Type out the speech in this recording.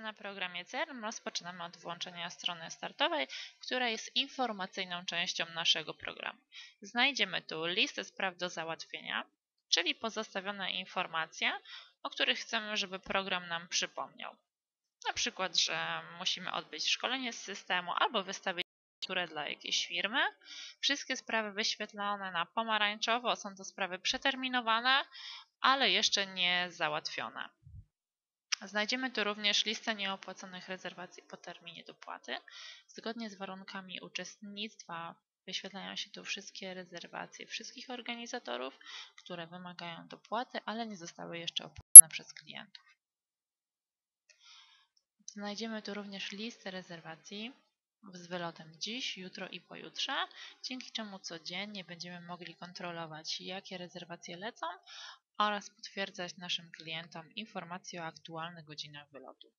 na programie CRM rozpoczynamy od włączenia strony startowej, która jest informacyjną częścią naszego programu. Znajdziemy tu listę spraw do załatwienia, czyli pozostawione informacje, o których chcemy, żeby program nam przypomniał. Na przykład, że musimy odbyć szkolenie z systemu albo wystawić fakturę dla jakiejś firmy. Wszystkie sprawy wyświetlone na pomarańczowo są to sprawy przeterminowane, ale jeszcze nie załatwione. Znajdziemy tu również listę nieopłaconych rezerwacji po terminie dopłaty. Zgodnie z warunkami uczestnictwa wyświetlają się tu wszystkie rezerwacje wszystkich organizatorów, które wymagają dopłaty, ale nie zostały jeszcze opłacone przez klientów. Znajdziemy tu również listę rezerwacji z wylotem dziś, jutro i pojutrze, dzięki czemu codziennie będziemy mogli kontrolować, jakie rezerwacje lecą oraz potwierdzać naszym klientom informacje o aktualnych godzinach wylotu.